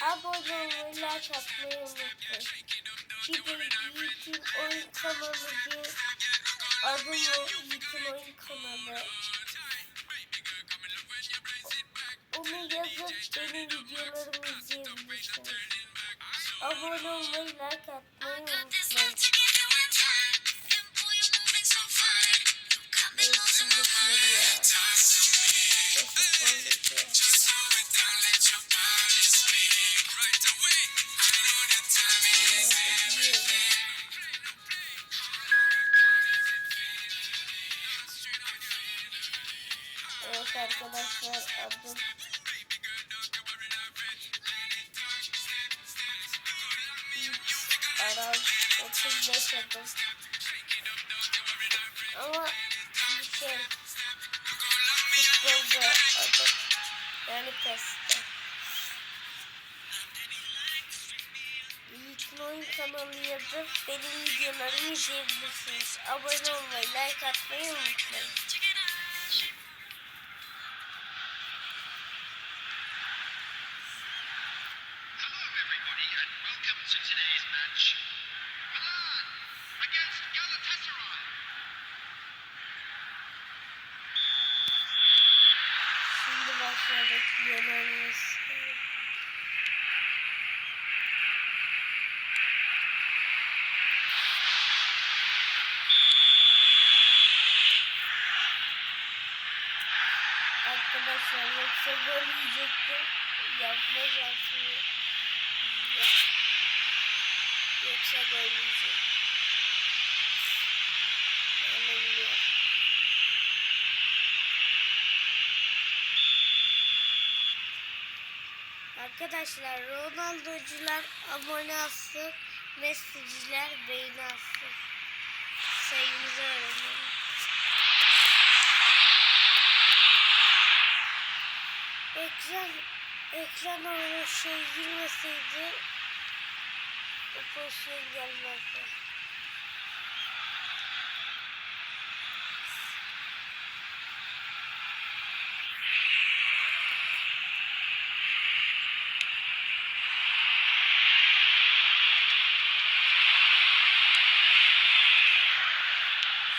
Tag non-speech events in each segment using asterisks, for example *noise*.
Abone like atmayı unutmayın. Bir de Yiğit'in oyun kanalı diye mı Yiğit'in oyun kanalı. Onu yazıp benim videolarımı izleyebilirsiniz. Abone olmayı, like atmayı unutmayın. Arkadaşlar adım 35 adım ama bir şey futbolda adım yani PES'te Yiğit'in oyun kanalı yazıp benim videolarımı izleyebilirsiniz. Abone olmayı, like atmayı unutmayın. Hello, everybody, and welcome to today's match. Milan against Galatasaray. Şimdi başladık Lionel Arkadaşlar yoksa gol yiyecektim. Yapma yok. Yoksa gol yiyecek. Yani biliyorum. Arkadaşlar Ronaldo'cular abone alsın, Messi'ciler beğeni alsın. Sayımızı öğrenelim. Ekran, ekran ona şey girmeseydi o pozisyon gelmezdi.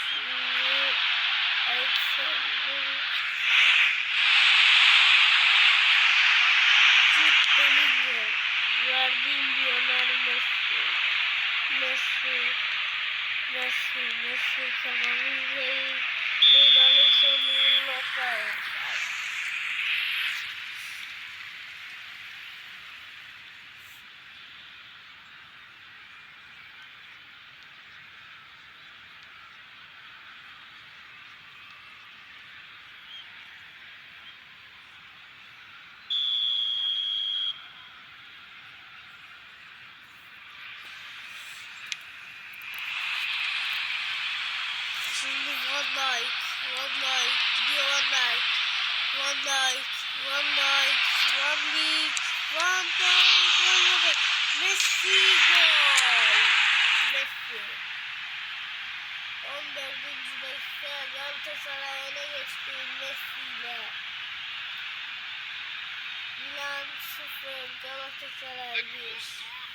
Şimdi Alexander Bellingham, verdiğim Lionel Messi, Messi, Messi, Messi kafamız değil, değil Alexander'ın Dijk, Van Dijk, gidiyor Van Dijk, Van Dijk, Van Dijk, Van Dijk, Van Dijk, olmadı. Messi gol. Messi. 14. dakika Galatasaray öne geçti Messi ile. Milan 0, Galatasaray 1.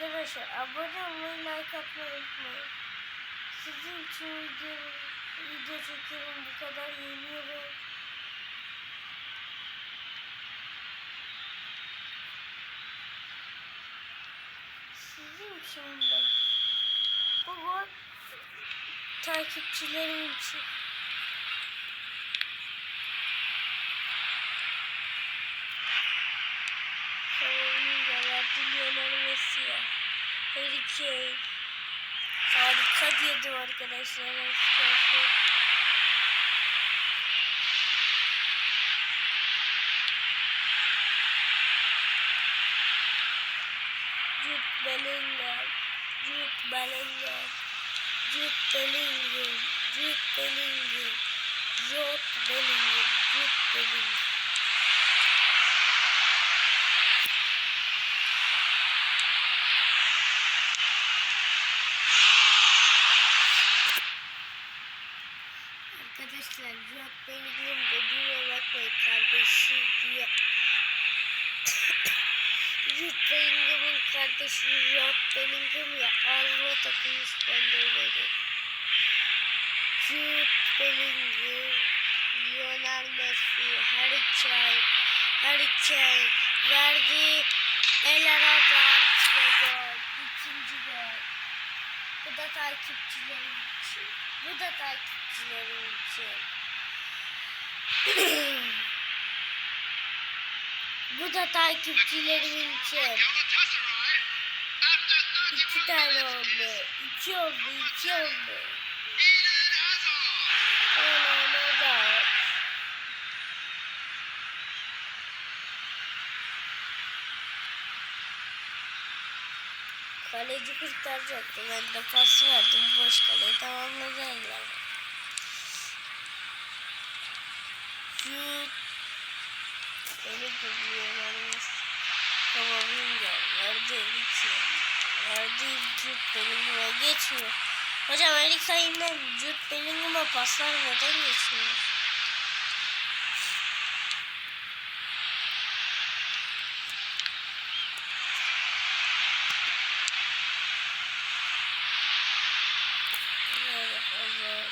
Arkadaşlar abone olmayı, like atmayı unutmayın. Sizin için video, video çekiyorum bu kadar yeniyorum. Sizin için de. Bu takipçilerim için. Kavurunca verdi Lionel Messi'ye. Harry Kane. Harika diyedim arkadaşlar. Arkadaşlar. Jude Bellingham. Bellingham, Jude Bellingham, Jude Bellingham, Jude Bellingham, Jude Bellingham. arkadaşlar Cihat Bey'in dediği olarak koyun kardeşi diye *coughs* Cihat Bey'in kardeşi Cihat Bey'in ya ağzıma takılmış ben de öyle Cihat Bey'in Lionel Messi her iki ay her iki verdiği el araba ve gol. Bu da takipçilerim için. Bu da takipçilerim için. *clears throat* Bu da takipçilerim için. İki tane oldu. İki oldu. iki oldu. Aman da. Kaleci kurtaracaktı. Ben de pas verdim. Boş kale tamamladılar. Şut. Beni kırıyorlar. Kamavinga. Verdi iki. Verdi Jude Bellingham'a geçmiyor. Hocam Erik Sayın'dan Jude Bellingham'a paslar neden geçmiyor? Evet, evet.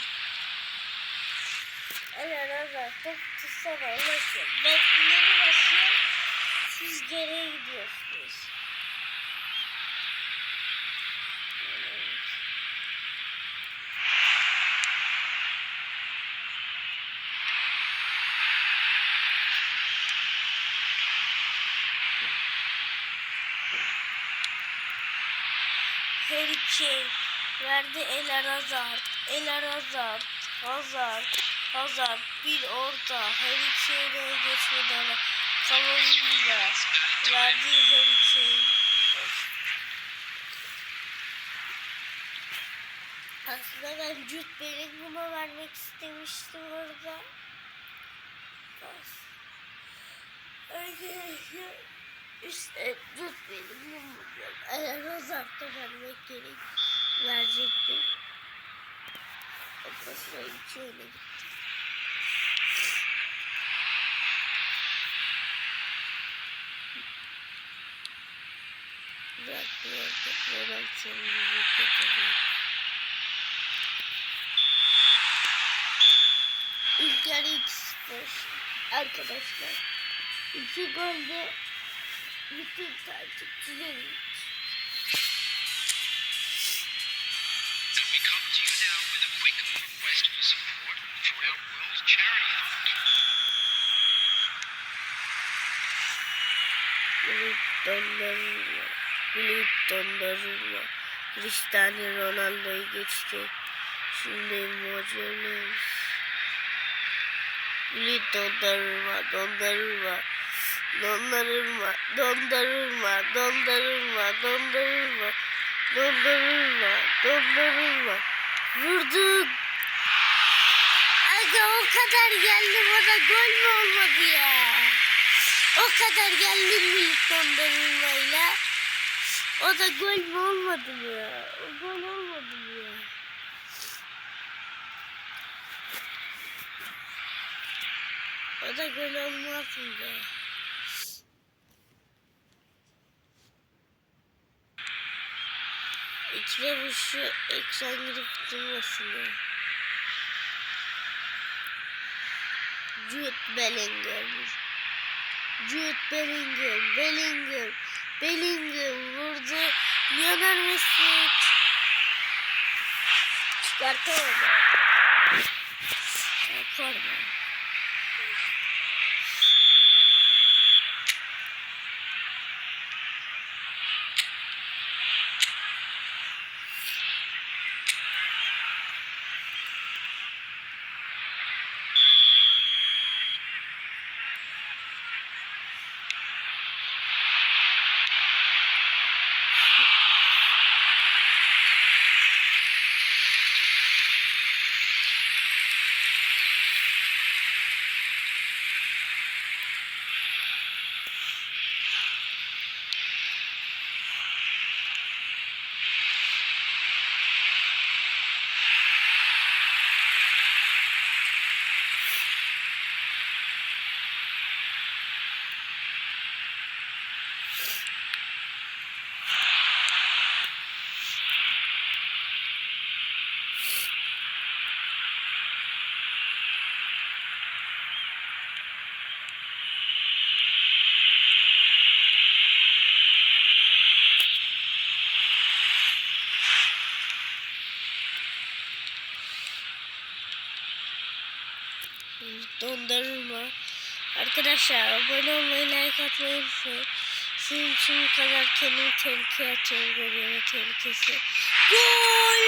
Evet. Top tutsana ulaşıyor. Ben ileri basıyorum. Siz geriye gidiyorsunuz. Harry Kane verdi Eler Hazard. Eler Hazard. Hazard. Hazard bir orta. Harry Kane'e geçmedi ona. Kamavinga verdi Harry Kane. Aslında ben Jude Bellingham'a vermek istemiştim orada. Arkadaşlar işte Jude Bellingham eğer Hazard'a vermek gerek verecektim. Aslında hiç öyle gitti. Bırak bırak bırak seni bir kötü İlk yarı 2-0 arkadaşlar. İki golde bütün takipçilerim. And Milli dondurma. Cristiano Ronaldo'yu geçti. Şimdi hocamız. Milli dondurma, dondurma. Dondurma, dondurma, dondurma, dondurma. Dondurma, dondurma. Vurduk. Aga o kadar geldi bana gol mü olmadı ya? O kadar geldi mi dondurmayla? O da gol mü olmadı mı ya? O gol olmadı mı ya? O da gol olmaz mı be? İkide bu şu ekran girip durmasın ya. Jude Bellingham. Jude Bellingham, Bellingham, Bellingham vurdu. Lionel Messi çıkartamadı. Korma. Dondurma. Arkadaşlar abone olmayı, like atmayı unutmayın. Sizin için bu kadar kendimi tehlikeye atıyorum. Görüyorum tehlikesi. Gol!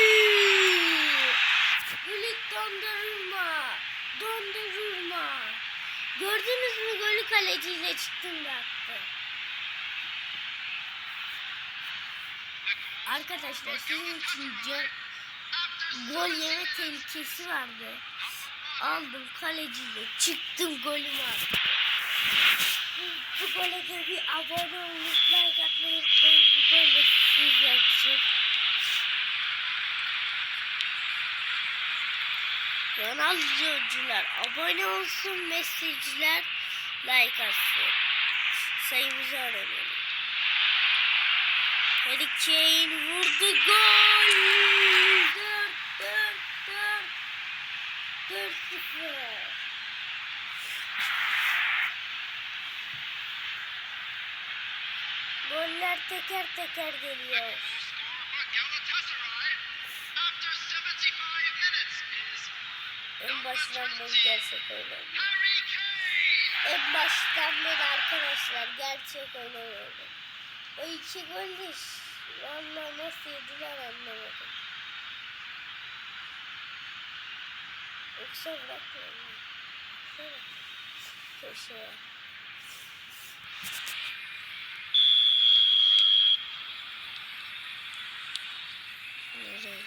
Gülük dondurma. Dondurma. Gördünüz mü golü kaleciyle çıktım da attı. Arkadaşlar sizin için gol yeme tehlikesi vardı. Aldım kaleciyle çıktım golümü attım. Bu, bu gole de bir abone olup like atmayı unutmayın. Bu gol de sizler için. Ronaldo'cular abone olsun, Messi'ciler like atsın. Sayımızı öğrenelim. Harry Kane vurdu gol. 4 4 4 4 0. Goller teker teker geliyor. Galatasaray after 75 minutes is En baştan beri gerçek Kane. En baştan beri arkadaşlar gerçek oynanıyor. O iki gol de vallahi nasıl yediler anlamadım. Yoksa bırakmıyorum. Köşeye. Nereye?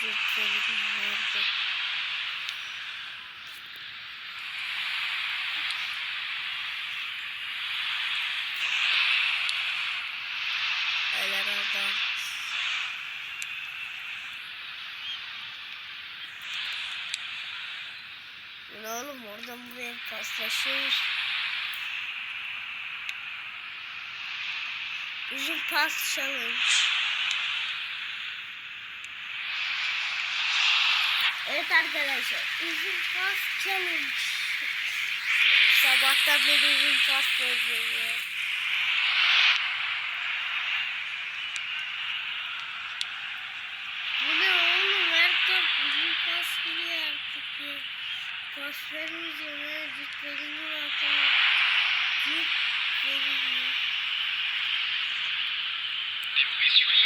Zıplarım nerede? Eller orada. Ne oğlum oradan buraya paslaşıyoruz. Uzun pas challenge. Evet arkadaşlar uzun pas challenge. Sabahtan beri uzun pas yazıyor. Bu ne oğlum her top uzun pas giriyor artık ya. Three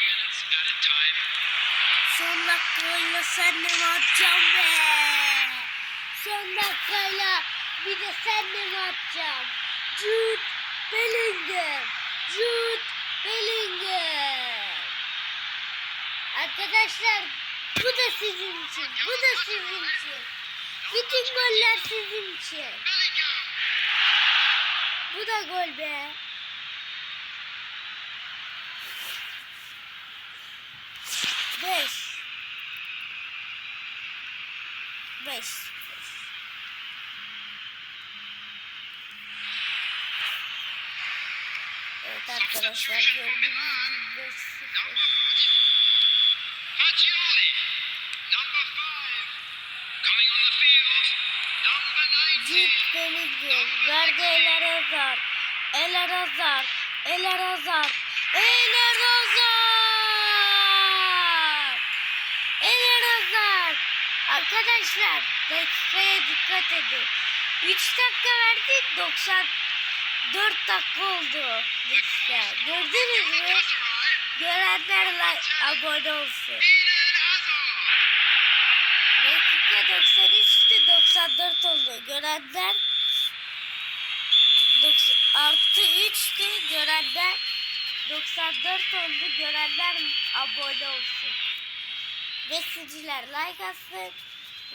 minutes at a time. Son dakikayla senle atacağım be? Son dakikayla bir de senle atacağım? Jude Bellingham. Jude Bellingham. Arkadaşlar bu da sizin için. Bu da sizin için. Bütün goller sizin için. Bu da gol be. Beş. Beş. Evet arkadaşlar gördüğünüz gibi 5-0. Number 19. Cip Bellingham. Verdi Eller Hazar. Eller Hazar. Eller Hazar. Eller Hazar. Eller Hazar. Arkadaşlar dakikaya dikkat edin. 3 dakika verdik 94 dakika oldu. Dakika. Gördünüz mü? Görenler like, abone olsun. Dakika 93'tü 94 oldu. Görenler 90, artı 3'tü. Görenler 94 oldu. Görenler abone olsun. Messi'ciler like atsın.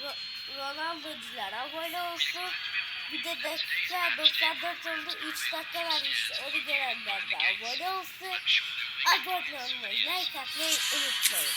Ro- Ronaldo'cular abone olsun. Bir de dakika 94 oldu. 3 dakika vermiş. Onu görenler de abone olsun. Abone olmayı, like atmayı unutmayın.